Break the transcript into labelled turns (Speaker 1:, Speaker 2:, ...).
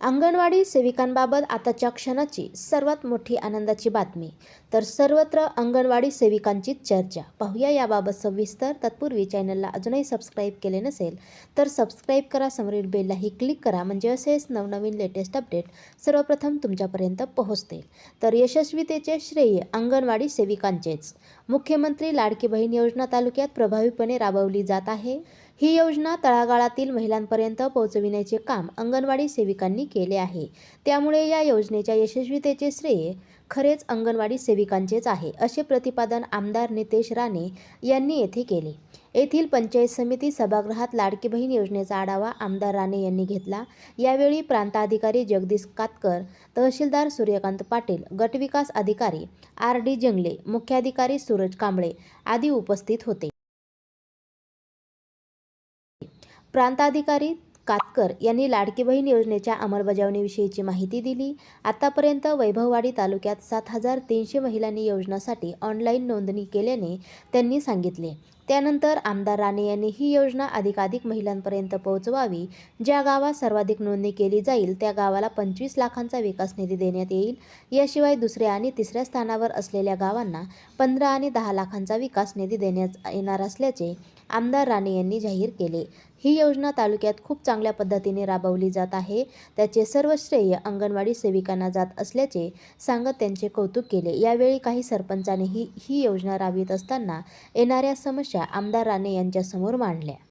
Speaker 1: अंगणवाडी सेविकांबाबत आताच्या क्षणाची सर्वात मोठी आनंदाची बातमी. तर सर्वत्र अंगणवाडी सेविकांची चर्चा. पाहूया याबाबत सविस्तर. तत्पूर्वी चॅनलला अजूनही सबस्क्राईब केले नसेल तर सबस्क्राईब करा. समोरील बेललाही क्लिक करा. म्हणजे असेच नवनवीन लेटेस्ट अपडेट सर्वप्रथम तुमच्यापर्यंत पोहोचतील. तर यशस्वीतेचे श्रेय अंगणवाडी सेविकांचेच. मुख्यमंत्री लाडकी बहीण योजना तालुक्यात प्रभावीपणे राबवली जात आहे. ही योजना तळागाळातील महिलांपर्यंत पोहोचविण्याचे काम अंगणवाडी सेविकांनी केले आहे. त्यामुळे या योजनेच्या यशस्वीतेचे श्रेय खरेच अंगणवाडी सेविकांचेच आहे असे प्रतिपादन आमदार नितेश राणे यांनी येथे केले. येथील पंचायत समिती सभागृहात लाडकी बहीण योजनेचा आढावा आमदार राणे यांनी घेतला. यावेळी प्रांताधिकारी जगदीश कातकर तहसीलदार सूर्यकांत पाटील गटविकास अधिकारी आर डी जंगले मुख्याधिकारी सूरज कांबळे आदी उपस्थित होते. प्रांताधिकारी कातकर यांनी लाडकी बहीण योजनेच्या अंमलबजावणीविषयीची माहिती दिली. आतापर्यंत वैभववाडी तालुक्यात सात हजार तीनशे महिलांनी योजनासाठी ऑनलाईन नोंदणी केल्याने त्यांनी सांगितले. त्यानंतर आमदार राणे यांनी ही योजना अधिकाधिक महिलांपर्यंत पोहोचवावी. ज्या गावात सर्वाधिक नोंदणी केली जाईल त्या गावाला पंचवीस लाखांचा विकास निधी देण्यात येईल. याशिवाय दुसऱ्या आणि तिसऱ्या स्थानावर असलेल्या गावांना पंधरा आणि दहा लाखांचा विकास निधी देण्यात येणार असल्याचे आमदार राणे यांनी जाहीर केले. ही योजना तालुक्यात खूप चांगल्या पद्धतीने राबवली जात आहे. त्याचे सर्व श्रेय अंगणवाडी सेविकांना जात असल्याचे सांगत त्यांचे कौतुक केले. यावेळी काही सरपंचांनीही ही योजना राबवित असताना येणाऱ्या समस्या आमदार राणे यांच्यासमोर मांडल्या.